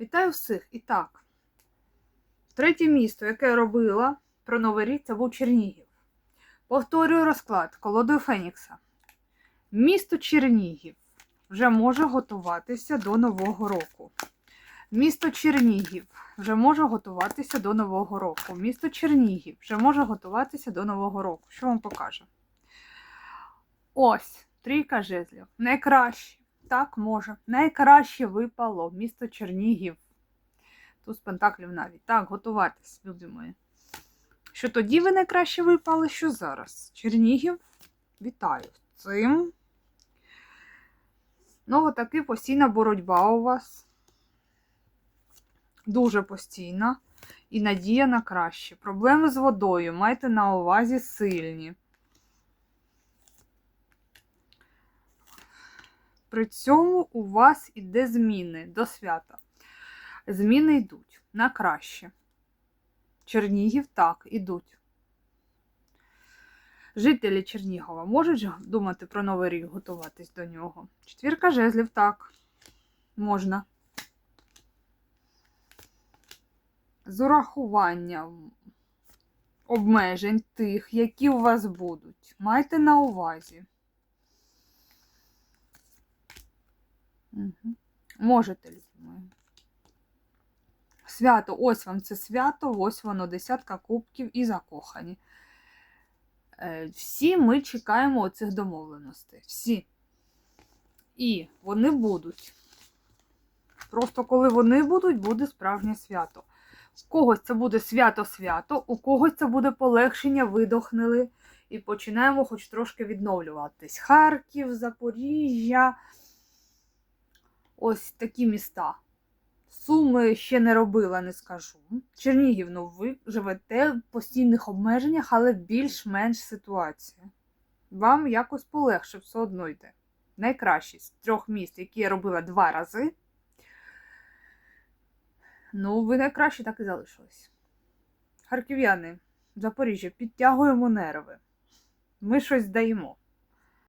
Вітаю всіх! І так. Третє місто, яке я робила про Новий рік, це був Чернігів. Повторюю розклад колодою Фенікса. Місто Чернігів вже може готуватися до Нового року. Місто Чернігів вже може готуватися до Нового року. Місто Чернігів вже може готуватися до Нового року. Що вам покаже? Ось, трійка жезлів. Найкраще. Так, може. Найкраще випало місто Чернігів. Туз пентаклів навіть. Так, готуватись, любі мої. Що тоді ви найкраще випали, що зараз? Чернігів, вітаю цим. Ну, таки постійна боротьба у вас. Дуже постійна. І надія на краще. Проблеми з водою. Майте на увазі сильні. При цьому у вас іде зміни до свята. Зміни йдуть на краще. Чернігів так, ідуть. Жителі Чернігова можуть думати про Новий рік, готуватись до нього. Четвірка жезлів так. Можна. З урахуванням обмежень тих, які у вас будуть. Майте на увазі. Угу. Можете, любі. Свято, ось вам це свято, ось воно, десятка кубків і закохані. Е, Всі ми чекаємо оцих домовленостей. Всі. І вони будуть. Просто коли вони будуть, буде справжнє свято. У когось це буде свято-свято, у когось це буде полегшення, видохнули. І починаємо хоч трошки відновлюватись. Харків, Запоріжжя. Ось такі міста. Суми ще не робила, не скажу. Чернігів, ну ви живете в постійних обмеженнях, але більш-менш ситуація. Вам якось полегше все одно йде. Найкраще з трьох міст, які я робила два рази. Ну, ви найкраще так і залишились. Харків'яни, Запоріжжя, підтягуємо нерви. Ми щось даємо.